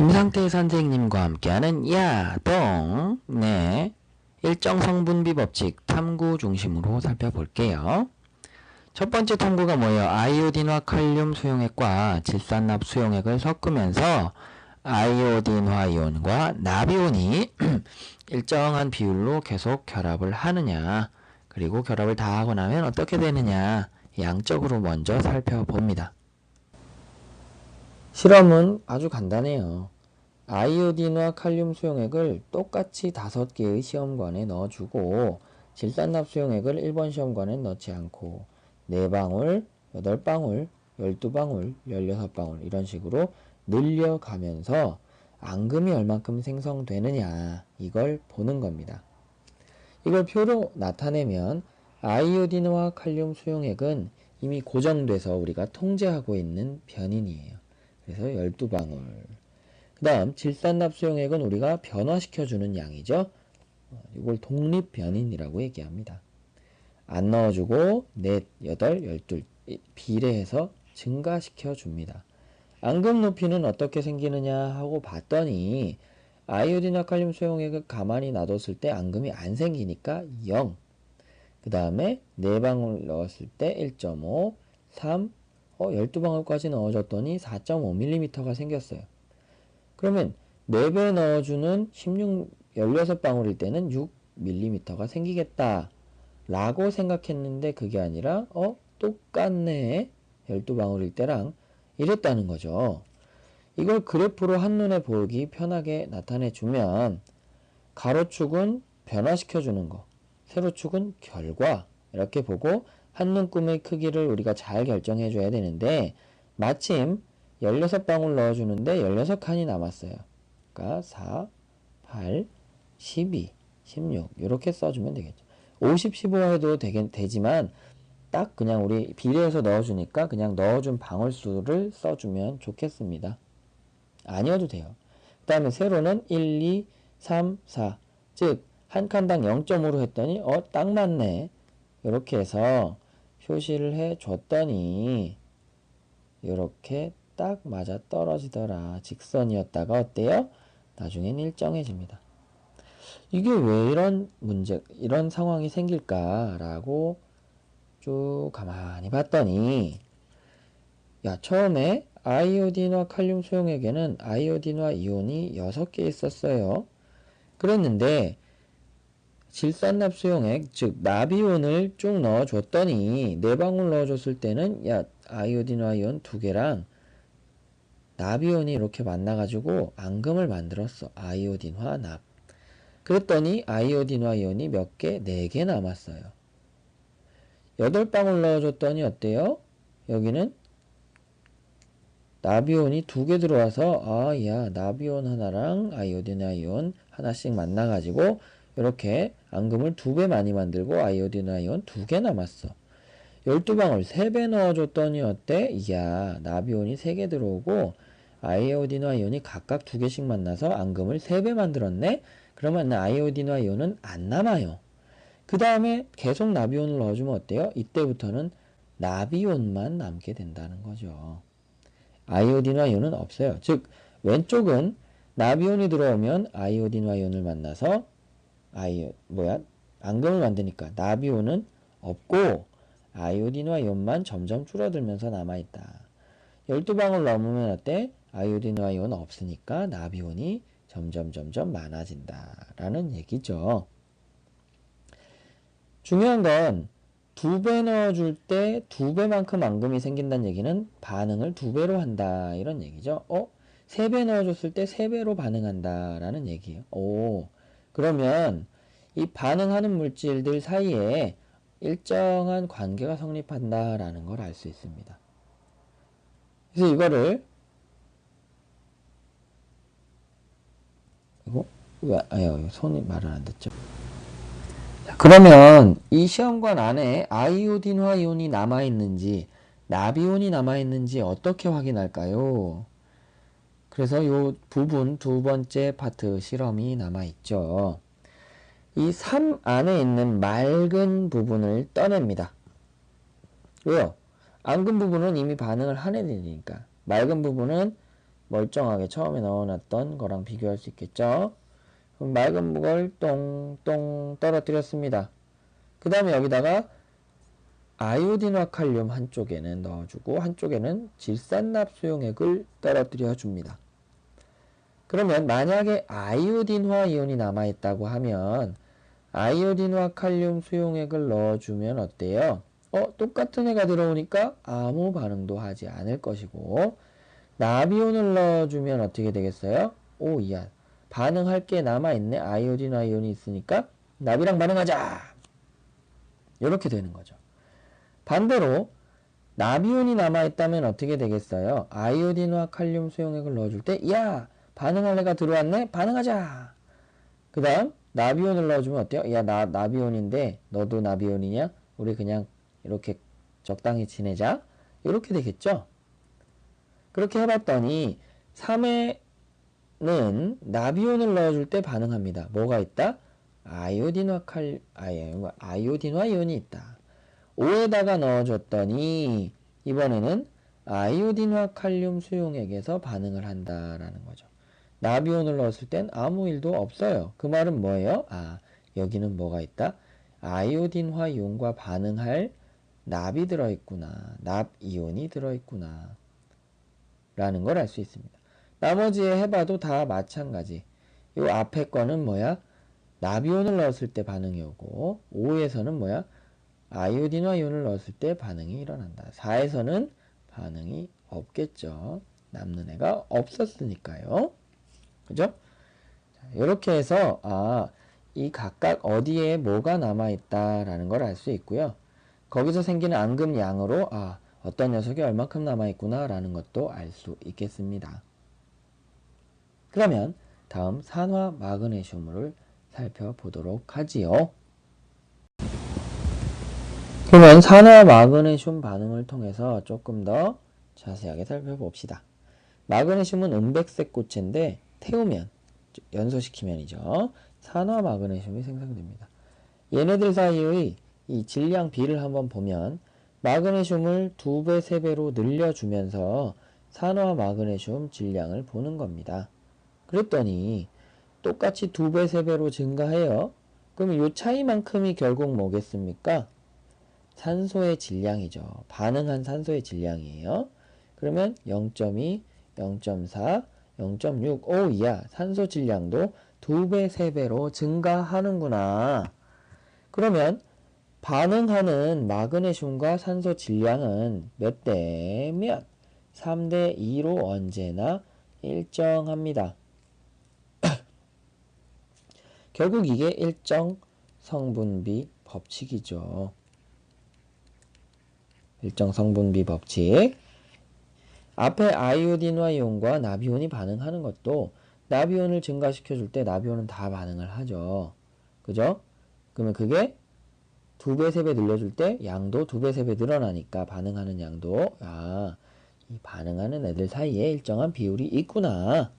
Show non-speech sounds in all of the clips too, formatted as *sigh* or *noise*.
김상태 선생님과 함께하는 야동 네 일정 성분비 법칙 탐구 중심으로 살펴볼게요. 첫 번째 탐구가 뭐예요? 아이오딘과 칼륨 수용액과 질산납 수용액을 섞으면서 아이오딘화 이온과 나비온이 *clears throat* 일정한 비율로 계속 결합을 하느냐 그리고 결합을 다 하고 나면 어떻게 되느냐 양적으로 먼저 살펴봅니다. 실험은 아주 간단해요. 아이오딘과 칼륨 수용액을 똑같이 다섯 개의 시험관에 넣어주고 질산납 수용액을 1번 시험관에 넣지 않고 4방울, 8방울, 12방울, 16방울 이런 식으로 늘려가면서 앙금이 얼만큼 생성되느냐 이걸 보는 겁니다. 이걸 표로 나타내면 아이오딘과 칼륨 수용액은 이미 고정돼서 우리가 통제하고 있는 변인이에요. 그래서 12방울. 그 다음 질산납 수용액은 우리가 변화시켜주는 양이죠. 이걸 독립 변인이라고 얘기합니다. 안 넣어주고 넷, 여덟, 열둘 비례해서 증가시켜 줍니다. 앙금 높이는 어떻게 생기느냐 하고 봤더니 아이오딘과 칼륨 수용액을 가만히 놔뒀을 때 앙금이 안 생기니까 0. 그 다음에 4방울 넣었을 때 1.5, 3, 어, 12방울까지 넣어줬더니 4.5mm가 생겼어요. 그러면 4배 넣어주는 16, 16방울일 때는 6mm가 생기겠다. 라고 생각했는데 그게 아니라, 어, 똑같네. 12방울일 때랑 이랬다는 거죠. 이걸 그래프로 한눈에 보기 편하게 나타내 주면, 가로축은 변화시켜주는 거, 세로축은 결과, 이렇게 보고 한눈 꿈의 크기를 우리가 잘 결정해 줘야 되는데 마침 16방울 넣어주는데 16칸이 남았어요. 그러니까 4, 8, 12, 16 이렇게 써주면 되겠죠. 50, 15 해도 되긴, 되지만 딱 그냥 우리 비례해서 넣어주니까 그냥 넣어준 방울 수를 써주면 좋겠습니다. 아니어도 돼요. 그 다음에 세로는 1, 2, 3, 4. 즉, 한 칸당 0.5로 했더니, 어, 딱 맞네. 이렇게 해서 표시를 해 줬더니 이렇게 딱 맞아 떨어지더라. 직선이었다가 어때요? 나중엔 일정해집니다. 이게 왜 이런 문제, 이런 상황이 생길까라고 쭉 가만히 봤더니 야, 처음에 아이오딘과 칼륨 수용액에는 아이오딘과 이온이 6개 있었어요. 그랬는데 질산납 수용액, 즉 나비온을 쭉 넣어줬더니 네 방울 넣어줬을 때는 야 아이오딘과 이온 두 개랑 나비온이 이렇게 만나가지고 앙금을 만들었어. 아이오딘화 납. 그랬더니 아이오딘화 이온이 몇 개? 네 개 남았어요. 여덟 방울 넣어줬더니 어때요? 여기는 나비온이 두 개 들어와서 아, 야, 나비온 하나랑 아이오딘화 이온 하나씩 만나가지고 이렇게 앙금을 두 배 많이 만들고 아이오딘 아이온 두 개 남았어. 12방울 3배 넣어줬더니 어때? 이야 나비온이 3개 들어오고 아이오딘 아이온이 각각 두 개씩 만나서 앙금을 3배 만들었네? 그러면 아이오딘 아이온은 안 남아요. 그 다음에 계속 나비온을 넣어주면 어때요? 이때부터는 나비온만 남게 된다는 거죠. 아이오딘 아이온은 없어요. 즉 왼쪽은 나비온이 들어오면 아이오딘 아이온을 만나서 아이 뭐야 앙금을 만드니까 나비온은 없고 아이오딘과 이온만 점점 줄어들면서 남아있다. 12방울 넘으면 어때? 아이오딘과 이온 없으니까 나비온이 점점 점점 많아진다 라는 얘기죠. 중요한 건 두 배 넣어줄 때 두 배만큼 앙금이 생긴다는 얘기는 반응을 두 배로 한다 이런 얘기죠. 어? 세 배 넣어줬을 때 세 배로 반응한다 라는 얘기예요. 오 그러면 이 반응하는 물질들 사이에 일정한 관계가 성립한다라는 걸 알 수 있습니다. 그래서 이거를 이거 왜 아유 손이 말을 안 듣죠. 그러면 이 시험관 안에 아이오딘화 이온이 남아 있는지 나비온이 남아 있는지 어떻게 확인할까요? 그래서 이 부분 두 번째 파트 실험이 남아 있죠. 이 3 안에 있는 맑은 부분을 떠냅니다. 왜요? 앙금 부분은 이미 반응을 한 애들이니까. 맑은 부분은 멀쩡하게 처음에 넣어놨던 거랑 비교할 수 있겠죠. 그럼 맑은 묵을 똥똥 떨어뜨렸습니다. 그 다음에 여기다가 아이오딘과 칼륨 한쪽에는 넣어주고 한쪽에는 질산납 수용액을 떨어뜨려 줍니다. 그러면 만약에 아이오딘화 이온이 남아있다고 하면 아이오딘화 칼륨 수용액을 넣어주면 어때요? 어, 똑같은 애가 들어오니까 아무 반응도 하지 않을 것이고 나비온을 넣어주면 어떻게 되겠어요? 오, 이야. 반응할 게 남아있네. 아이오딘화 이온이 있으니까 나비랑 반응하자! 이렇게 되는 거죠. 반대로 나비온이 남아있다면 어떻게 되겠어요? 아이오딘과 칼륨 수용액을 넣어줄 때, 야! 반응할 애가 들어왔네? 반응하자! 그 다음, 나비온을 넣어주면 어때요? 야, 나, 나비온인데, 너도 나비온이냐? 우리 그냥 이렇게 적당히 지내자? 이렇게 되겠죠? 그렇게 해봤더니, 3회는 나비온을 넣어줄 때 반응합니다. 뭐가 있다? 아이오딘화 칼, 아이, 아이오딘화 이온이 있다. 5에다가 넣어줬더니, 이번에는 아이오딘화 칼륨 수용액에서 반응을 한다라는 거죠. 나비온을 넣었을 땐 아무 일도 없어요. 그 말은 뭐예요? 아, 여기는 뭐가 있다? 아이오딘화 이온과 반응할 납이 들어있구나. 납이온이 들어있구나. 라는 걸 알 수 있습니다. 나머지 해봐도 다 마찬가지. 이 앞에 거는 뭐야? 나비온을 넣었을 때 반응이 오고 5에서는 뭐야? 아이오딘화 이온을 넣었을 때 반응이 일어난다. 4에서는 반응이 없겠죠. 남는 애가 없었으니까요. 그죠? 이렇게 해서 아, 이 각각 어디에 뭐가 남아 있다라는 걸 알 수 있고요. 거기서 생기는 앙금 양으로 아, 어떤 녀석이 얼마큼 남아 있구나라는 것도 알 수 있겠습니다. 그러면 다음 산화 마그네슘을 살펴보도록 하지요. 그러면 산화 마그네슘 반응을 통해서 조금 더 자세하게 살펴봅시다. 마그네슘은 은백색 고체인데 태우면 연소시키면이죠. 산화 마그네슘이 생성됩니다. 얘네들 사이의 이 질량 비를 한번 보면 마그네슘을 두 배, 세 배로 늘려주면서 산화 마그네슘 질량을 보는 겁니다. 그랬더니 똑같이 두 배, 세 배로 증가해요. 그럼 이 차이만큼이 결국 뭐겠습니까? 산소의 질량이죠. 반응한 산소의 질량이에요. 그러면 0.2, 0.4, 0.6, 오, 이야, 산소 질량도 두 배, 세 배로 증가하는구나. 그러면 반응하는 마그네슘과 산소 질량은 몇 대 몇? 3대 2로 언제나 일정합니다. *clears throat* 결국 이게 일정 성분비 법칙이죠. 일정 성분비 법칙. 앞에 아이오딘화 이온과 나비온이 반응하는 것도 나비온을 증가시켜 줄 때 나비온은 다 반응을 하죠. 그죠? 그러면 그게 두 배, 세 배 늘려줄 때 양도 두 배, 세 배 늘어나니까 반응하는 양도 아, 이 반응하는 애들 사이에 일정한 비율이 있구나.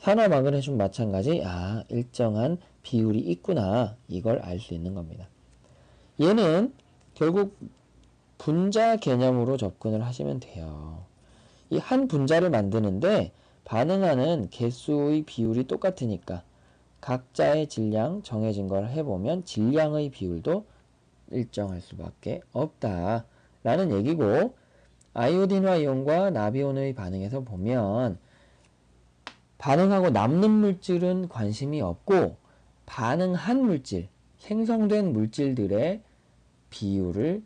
산화 마그네슘 마찬가지 아, 일정한 비율이 있구나. 이걸 알 수 있는 겁니다. 얘는 결국 분자 개념으로 접근을 하시면 돼요. 이 한 분자를 만드는데 반응하는 개수의 비율이 똑같으니까 각자의 질량 정해진 걸 해보면 질량의 비율도 일정할 수밖에 없다. 라는 얘기고 아이오딘화 이온과 나비온의 반응에서 보면 반응하고 남는 물질은 관심이 없고 반응한 물질, 생성된 물질들의 비율을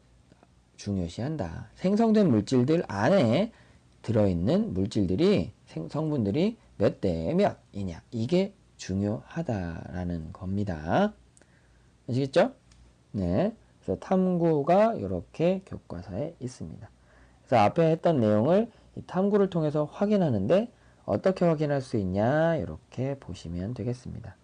중요시한다. 생성된 물질들 안에 들어있는 물질들이 성분들이 몇 대 몇이냐 이게 중요하다라는 겁니다. 아시겠죠? 네. 그래서 탐구가 이렇게 교과서에 있습니다. 그래서 앞에 했던 내용을 탐구를 통해서 확인하는데 어떻게 확인할 수 있냐 이렇게 보시면 되겠습니다.